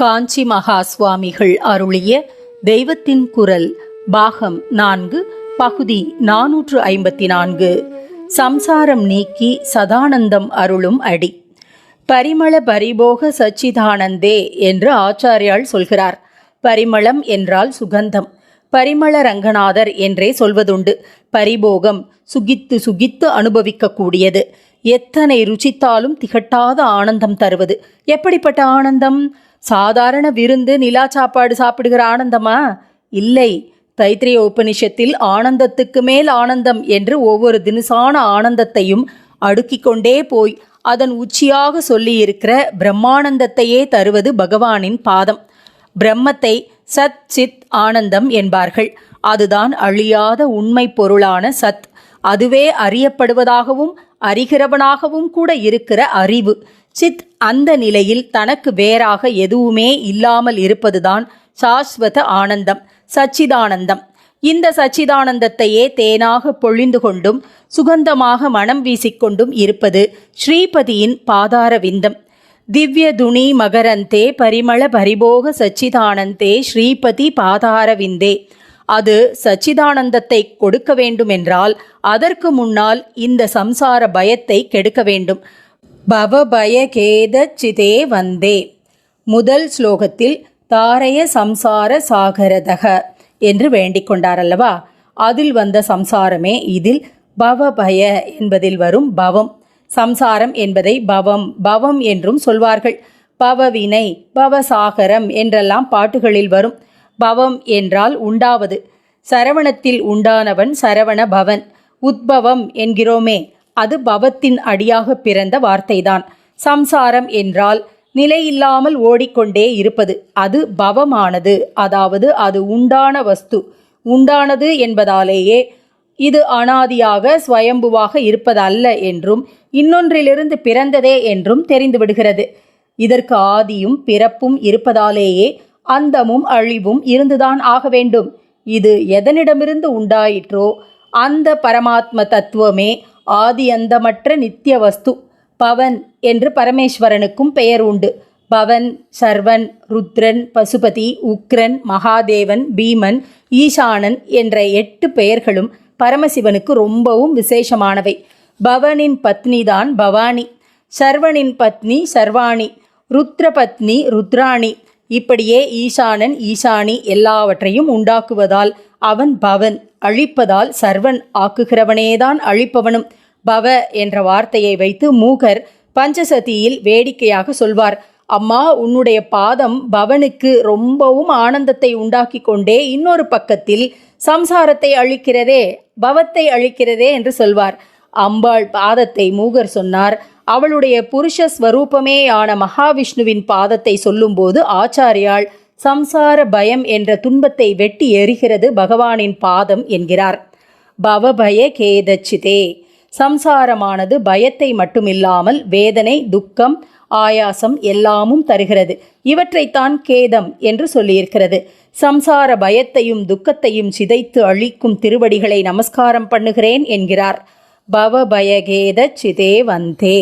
காஞ்சி மகா சுவாமிகள் அருளிய தெய்வத்தின் குரல் பாகம் நான்கு பகுதி நானூற்று ஐம்பத்தி நான்கு. சம்சாரம் நீக்கி சதானந்தம் அருளும் அடி. பரிமள பரிபோக சச்சிதானந்தே என்று ஆச்சாரியால் சொல்கிறார். பரிமளம் என்றால் சுகந்தம். பரிமள ரங்கநாதர் என்றே சொல்வதுண்டு. பரிபோகம் சுகித்து சுகித்து அனுபவிக்கக்கூடியது. எத்தனை ருச்சித்தாலும் திகட்டாத ஆனந்தம் தருவது. எப்படிப்பட்ட ஆனந்தம்? சாதாரண விருந்து நிலா சாப்பாடு சாப்பிடுகிற ஆனந்தமா? இல்லை. தைத்திரிய உபனிஷத்தில் ஆனந்தத்துக்கு மேல் ஆனந்தம் என்று ஒவ்வொரு தினுசான ஆனந்தத்தையும் அடுக்கிக் கொண்டே போய் அதன் உச்சியாக சொல்லியிருக்கிற பிரம்மானந்தத்தையே தருவது பகவானின் பாதம். பிரம்மத்தை சத் சித் ஆனந்தம் என்பார்கள். அதுதான் அழியாத உண்மை பொருளான சத். அதுவே அறியப்படுவதாகவும் அறிகிறவனாகவும் கூட இருக்கிற அறிவு. சித் அந்த நிலையில் தனக்கு வேறாக எதுவுமே இல்லாமல் இருப்பதுதான் சாஸ்வத ஆனந்தம் சச்சிதானந்தம். இந்த சச்சிதானந்தத்தையே தேனாக பொழிந்து கொண்டும் சுகந்தமாக மனம் வீசிக்கொண்டும் இருப்பது ஸ்ரீபதியின் பாதார விந்தம். திவ்ய துணி மகரந்தே பரிமள பரிபோக சச்சிதானந்தே ஸ்ரீபதி பாதாரவிந்தே அது சச்சிதானந்தத்தை கொடுக்க வேண்டுமென்றால் அதற்கு முன்னால் இந்த சம்சார பயத்தை கெடுக்க வேண்டும். பவபயகேத சிதே வந்தே. முதல் ஸ்லோகத்தில் தாரய சம்சார சாகரதக என்று வேண்டிக் கொண்டார் அல்லவா அதில் வந்த சம்சாரமே இதில் பவபய என்பதில் வரும் பவம். சம்சாரம் என்பதை பவம் பவம் என்றும் சொல்வார்கள். பவவினை பவசாகரம் என்றெல்லாம் பாட்டுகளில் வரும். பவம் என்றால் உண்டாவது. சரவணத்தில் உண்டானவன் சரவண பவன். உத்பவம் என்கிறோமே அது பவத்தின் அடியாக பிறந்த வார்த்தைதான். சம்சாரம் என்றால் நிலையில்லாமல் ஓடிக்கொண்டே இருப்பது அது பவமானது. அதாவது அது உண்டான வஸ்து. உண்டானது என்பதாலேயே இது அனாதியாக ஸ்வயம்புவாக இருப்பதல்ல என்றும் இன்னொன்றிலிருந்து பிறந்ததே என்றும் தெரிந்துவிடுகிறது. இதற்கு ஆதியும் பிறப்பும் இருப்பதாலேயே அந்தமும் அழிவும் இருந்துதான் ஆக வேண்டும். இது எதனிடமிருந்து உண்டாயிற்றோ அந்த பரமாத்ம தத்துவமே ஆதி அந்தமற்ற நித்திய வஸ்து. பவன் என்று பரமேஸ்வரனுக்கும் பெயர் உண்டு. பவன் சர்வன் ருத்ரன் பசுபதி உக்ரன் மகாதேவன் பீமன் ஈசானன் என்ற எட்டு பெயர்களும் பரமசிவனுக்கு ரொம்பவும் விசேஷமானவை. பவனின் பத்னி தான் பவானி. சர்வனின் பத்னி சர்வாணி. ருத்ர பத்னி ருத்ராணி. இப்படியே ஈசானன் ஈசானி எல்லாவற்றையும் உண்டாக்குவதால் அவன் பவன். அழிப்பதால் சர்வன் ஆக்குகிறவனேதான் அழிப்பவனும். பவ என்ற வார்த்தையை வைத்து மூகர் பஞ்சசதியில் வேடிக்கையாக சொல்வார். அம்மா உன்னுடைய பாதம் பவனுக்கு ரொம்பவும் ஆனந்தத்தை உண்டாக்கி கொண்டே இன்னொரு பக்கத்தில் சம்சாரத்தை அழிக்கிறதே பவத்தை அழிக்கிறதே என்று சொல்வார். அம்பாள் பாதத்தை மூகர் சொன்னார். அவளுடைய புருஷ ஸ்வரூபமேயான மகாவிஷ்ணுவின் பாதத்தை சொல்லும்போது ஆச்சாரியாள் சம்சார பயம் என்ற துன்பத்தை வெட்டி எறிகிறது பகவானின் பாதம் என்கிறார். பவபய கேதச்சிதே. சம்சாரமானது பயத்தை மட்டுமில்லாமல் வேதனை துக்கம் ஆயாசம் எல்லாமும் தருகிறது. இவற்றைத்தான் கேதம் என்று சொல்லியிருக்கிறது. சம்சார பயத்தையும் துக்கத்தையும் சிதைத்து அழிக்கும் திருவடிகளை நமஸ்காரம் பண்ணுகிறேன் என்கிறார். பவபயகேதச்சிதே வந்தே.